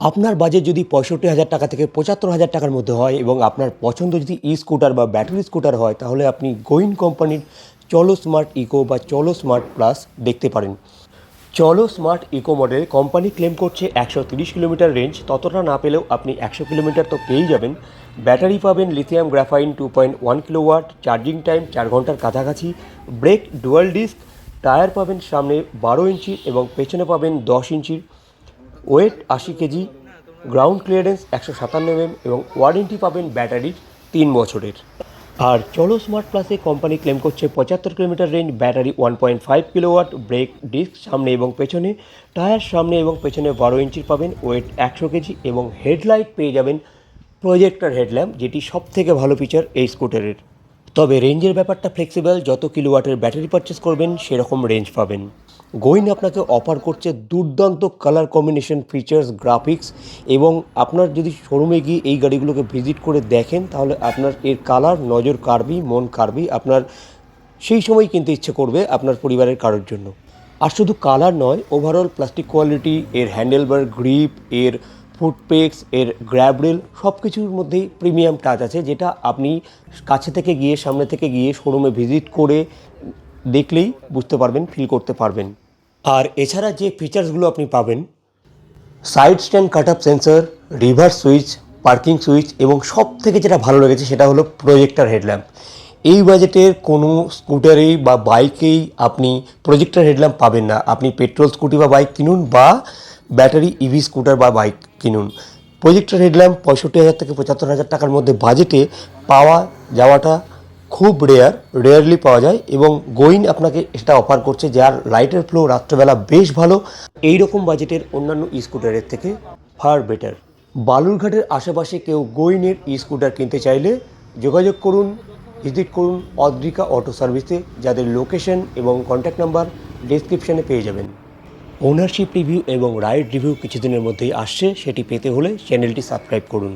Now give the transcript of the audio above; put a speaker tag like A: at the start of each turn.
A: আপনার বাজেট যদি পঁয়ষট্টি হাজার টাকা থেকে পঁচাত্তর হাজার টাকার মধ্যে হয় এবং আপনার পছন্দ যদি ই স্কুটার বা ব্যাটারি স্কুটার হয়, তাহলে আপনি গোইন কোম্পানির চলো স্মার্ট ইকো বা চলো স্মার্ট প্লাস দেখতে পারেন। চলো smart eco model company claim করছে একশো তিরিশ কিলোমিটার রেঞ্জ ততটা না পেলেও আপনি একশো কিলোমিটার তো পেয়েই যাবেন। ব্যাটারি পাবেন lithium graphene two point one kilo kilowatt charging time চার ঘণ্টার কাছাকাছি ব্রেক ডুয়াল ডিস্ক টায়ার পাবেন সামনে বারো ইঞ্চি এবং পেছনে পাবেন দশ ইঞ্চির। ওয়েট আশি কেজি গ্রাউন্ড ক্লিয়ারেন্স একশো সাতান্ন এমএম এবং ওয়ারেন্টি পাবেন ব্যাটারির তিন বছরের। আর চলো স্মার্ট প্লাসে কোম্পানি ক্লেম করছে পঁচাত্তর kilometre range battery one point five kilowatt brake disc সামনে এবং পেছনে টায়ার সামনে এবং পেছনে বারো ইঞ্চির পাবেন, ওয়েট একশো কেজি এবং হেডলাইট পেয়ে যাবেন প্রজেক্টর হেডল্যাম্প যেটি সব থেকে ভালো ফিচার এই স্কুটারের তবে রেঞ্জের ব্যাপারটা ফ্লেক্সিবল যত কিলোওয়াটের ব্যাটারি পারচেস করবেন, সেরকম রেঞ্জ পাবেন। গোইন আপনাকে অফার করছে দুর্দান্ত কালার কম্বিনেশন ফিচার্স গ্রাফিক্স এবং আপনার যদি শোরুমে গিয়ে এই গাড়িগুলোকে ভিজিট করে দেখেন, তাহলে আপনার এর কালার নজর কাড়বি, মন কাড়বি, আপনার সেই সময় কিনতে ইচ্ছে করবে আপনার পরিবারের কারোর জন্য। আর শুধু কালার নয় ওভারঅল প্লাস্টিক কোয়ালিটি এর হ্যান্ডেলবার গ্রিপ এর ফুটপেক্স এর গ্র্যাবরেল সব কিছুর মধ্যেই প্রিমিয়াম টাচ আছে, যেটা আপনি কাছে থেকে গিয়ে, সামনে থেকে গিয়ে শোরুমে ভিজিট করে দেখলেই বুঝতে পারবেন ফিল করতে পারবেন। আর এছাড়া যে ফিচার্সগুলো আপনি পাবেন side stand cut up sensor reverse switch parking switch এবং সব থেকে যেটা ভালো লেগেছে সেটা হলো প্রজেক্টার হেডল্যাম্প এই বাজেটের কোনো স্কুটারেই বা বাইকেই আপনি প্রজেক্টার হেডল্যাম্প পাবেন না। আপনি পেট্রোল স্কুটি বা বাইক কিনুন বা ব্যাটারি ইভি স্কুটার বা বাইক কিনুন। প্রজেক্টার হেডল্যাম্প পঁয়ষট্টি হাজার থেকে পঁচাত্তর হাজার টাকার মধ্যে বাজেটে পাওয়া যাওয়াটা খুব রেয়ার রেয়ারলি পাওয়া যায় এবং গোইন আপনাকে এটা অফার করছে যার লাইটের ফ্লো রাত্রেবেলা বেশ ভালো। এই রকম বাজেটের অন্যান্য স্কুটারের থেকে ফার বেটার বালুরঘাটের আশেপাশে কেউ গোইনের স্কুটার কিনতে চাইলে যোগাযোগ করুন ভিজিট করুন অদ্রিকা অটো সার্ভিসে যাদের লোকেশন এবং কন্ট্যাক্ট নাম্বার ডেসক্রিপশনে পেয়ে যাবেন। ওনারশিপ রিভিউ এবং রাইড রিভিউ কিছুদিনের মধ্যেই আসছে, সেটি পেতে হলে চ্যানেলটি সাবস্ক্রাইব করুন।